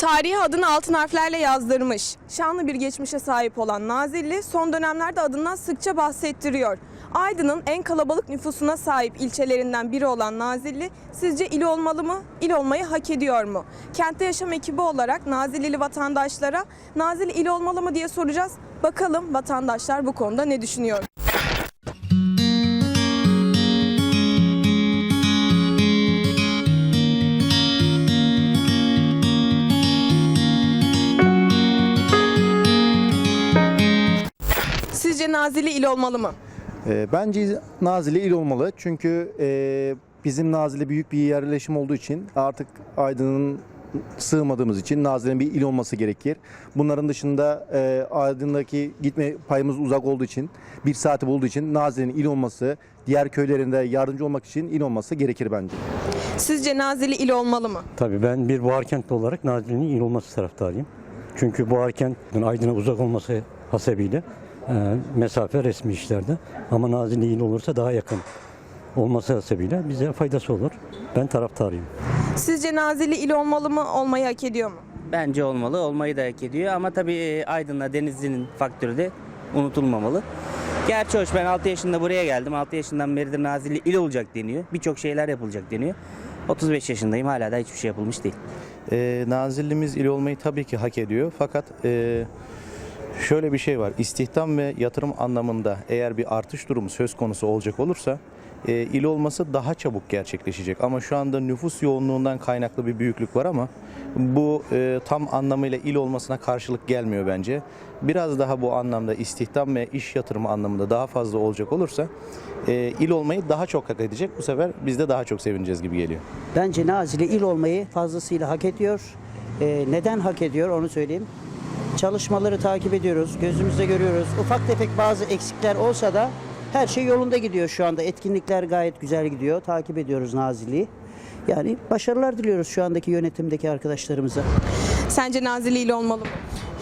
Tarihi adını altın harflerle yazdırmış. Şanlı bir geçmişe sahip olan Nazilli son dönemlerde adından sıkça bahsettiriyor. Aydın'ın en kalabalık nüfusuna sahip ilçelerinden biri olan Nazilli sizce il olmalı mı? İl olmayı hak ediyor mu? Kentte yaşam ekibi olarak Nazillili vatandaşlara Nazilli il olmalı mı diye soracağız. Bakalım vatandaşlar bu konuda ne düşünüyor? Sizce Nazilli il olmalı mı? E, bence Nazilli il olmalı. Çünkü e, bizim Nazilli büyük bir yerleşim olduğu için artık Aydın'ın sığmadığımız için Nazilli'nin bir il olması gerekir. Bunların dışında e, Aydın'daki gitme payımız uzak olduğu için, bir saati bulduğu için Nazilli'nin il olması, diğer köylerinde yardımcı olmak için il olması gerekir bence. Sizce Nazilli il olmalı mı? Tabii ben bir Buharkentli olarak Nazilli'nin il olması taraftarıyım. Çünkü Buharkent'in Aydın'a uzak olması hasebiyle mesafe resmi işlerde. Ama Nazilli il olursa daha yakın olması hasebiyle bize faydası olur. Ben taraftarıyım. Sizce Nazilli il olmalı mı, olmayı hak ediyor mu? Bence olmalı, olmayı da hak ediyor ama tabii e, Aydın'la Denizli'nin faktörü de unutulmamalı. Gerçi hoş ben 6 yaşında buraya geldim. 6 yaşından beridir Nazilli il olacak deniyor. Birçok şeyler yapılacak deniyor. 35 yaşındayım hala da hiçbir şey yapılmış değil. E, Nazillimiz il olmayı tabii ki hak ediyor. Fakat e, şöyle bir şey var. İstihdam ve yatırım anlamında eğer bir artış durumu söz konusu olacak olursa e, il olması daha çabuk gerçekleşecek. Ama şu anda nüfus yoğunluğundan kaynaklı bir büyüklük var ama bu e, tam anlamıyla il olmasına karşılık gelmiyor bence. Biraz daha bu anlamda istihdam ve iş yatırımı anlamında daha fazla olacak olursa e, il olmayı daha çok hak edecek. Bu sefer biz de daha çok sevineceğiz gibi geliyor. Bence Nazilli il olmayı fazlasıyla hak ediyor. Ee, neden hak ediyor onu söyleyeyim. Çalışmaları takip ediyoruz, gözümüzde görüyoruz. Ufak tefek bazı eksikler olsa da her şey yolunda gidiyor şu anda. Etkinlikler gayet güzel gidiyor. Takip ediyoruz Nazilli'yi. Yani başarılar diliyoruz şu andaki yönetimdeki arkadaşlarımıza. Sence Nazilli il olmalı mı?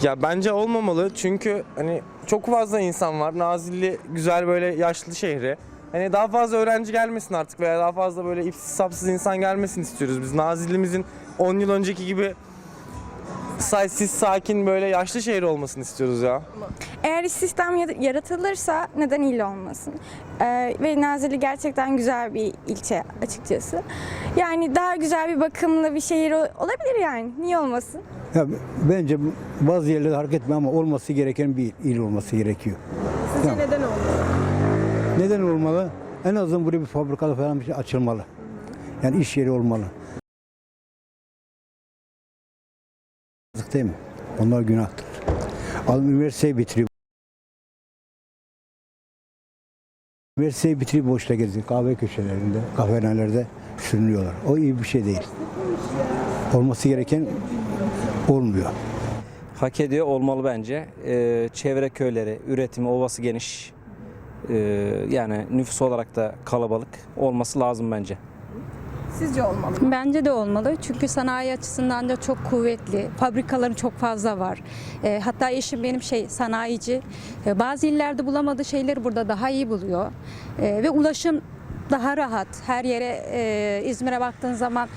Ya bence olmamalı çünkü hani çok fazla insan var. Nazilli güzel böyle yaşlı şehri. Hani daha fazla öğrenci gelmesin artık veya daha fazla böyle ipsiz sapsız insan gelmesin istiyoruz. Biz Nazilli'mizin 10 yıl önceki gibi saysiz sakin böyle yaşlı şehir olmasını istiyoruz ya. Eğer sistem yaratılırsa neden il olmasın? Ee, ve Nazilli gerçekten güzel bir ilçe açıkçası. Yani daha güzel bir bakımlı bir şehir ol- olabilir yani. Niye olmasın? Ya bence bazı yerlerde hareket etme ama olması gereken bir il olması gerekiyor. Sizce Tamam. neden olmalı? Neden olmalı? En azından buraya bir fabrikalı falan bir şey açılmalı. Yani iş yeri olmalı. Yazık Değil mi? Onlar günahtır. Al üniversiteyi bitiriyor. Üniversiteyi bitirip boşta geziyor. Kahve köşelerinde, kahvehanelerde sürünüyorlar. O iyi bir şey değil. Olması gereken olmuyor. hak ediyor olmalı bence. Ee, çevre köyleri, üretimi, ovası geniş. Ee, yani nüfus olarak da kalabalık olması lazım bence. Sizce olmalı mı? Bence de olmalı çünkü sanayi açısından da çok kuvvetli. Fabrikaları çok fazla var. E, hatta eşim benim şey sanayici. E, bazı illerde bulamadığı şeyleri burada daha iyi buluyor. E, ve ulaşım daha rahat. Her yere e, İzmir'e baktığın zaman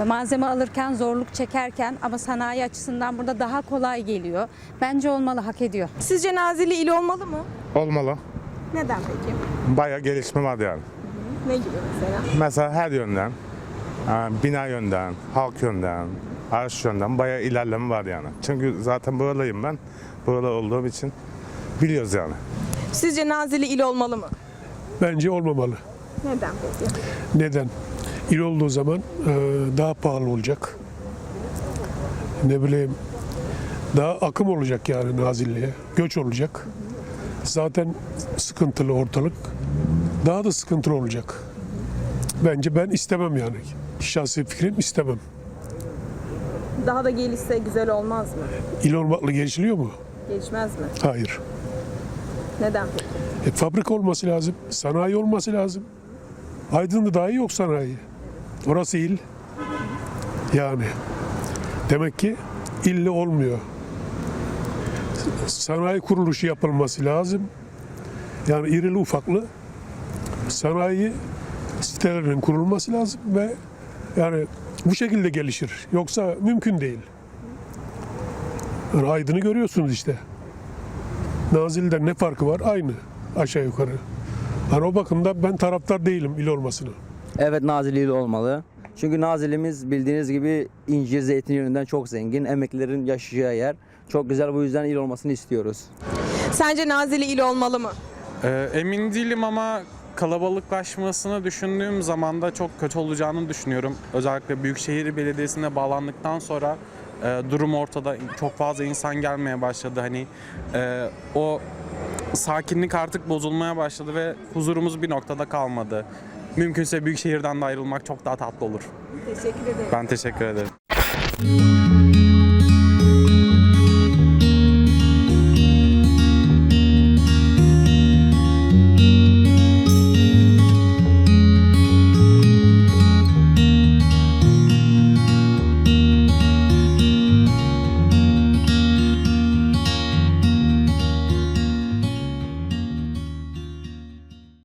e, malzeme alırken zorluk çekerken ama sanayi açısından burada daha kolay geliyor. Bence olmalı, hak ediyor. Sizce Nazilli il olmalı mı? Olmalı. Neden peki? Bayağı gelişme var yani. Ne gibi mesela? Mesela her yönden, bina yönden, halk yönden, araç yönden bayağı ilerleme var yani. Çünkü zaten buralıyım ben. Buralı olduğum için biliyoruz yani. Sizce Nazilli il olmalı mı? Bence olmamalı. Neden peki? Neden? İl olduğu zaman e, daha pahalı olacak. Ne bileyim daha akım olacak yani Nazilli'ye. Göç olacak. Zaten sıkıntılı ortalık. Daha da sıkıntılı olacak. Bence ben istemem yani. Şahsi fikrim istemem. Daha da gelişse güzel olmaz mı? İl olmakla gelişiliyor mu? Gelişmez mi? Hayır. Neden peki? E, fabrika olması lazım. Sanayi olması lazım. Aydın'da dahi yok sanayi. Orası il. Yani. Demek ki ille olmuyor. Sanayi kuruluşu yapılması lazım. Yani irili ufaklı sanayi sitelerinin kurulması lazım ve yani bu şekilde gelişir. Yoksa mümkün değil. Yani Aydın'ı görüyorsunuz işte. Nazilli'den ne farkı var? Aynı aşağı yukarı. Yani o bakımda ben taraftar değilim il olmasına. Evet Nazilli il olmalı. Çünkü Nazilli'miz bildiğiniz gibi incir, zeytin yönünden çok zengin. Emeklilerin yaşayacağı yer. Çok güzel bu yüzden il olmasını istiyoruz. Sence Nazilli il olmalı mı? Ee, emin değilim ama kalabalıklaşmasını düşündüğüm zaman da çok kötü olacağını düşünüyorum. Özellikle Büyükşehir Belediyesi'ne bağlandıktan sonra e, durum ortada. Çok fazla insan gelmeye başladı. Hani e, o sakinlik artık bozulmaya başladı ve huzurumuz bir noktada kalmadı. Mümkünse büyük şehirden de ayrılmak çok daha tatlı olur. Teşekkür ederim. Ben teşekkür ederim.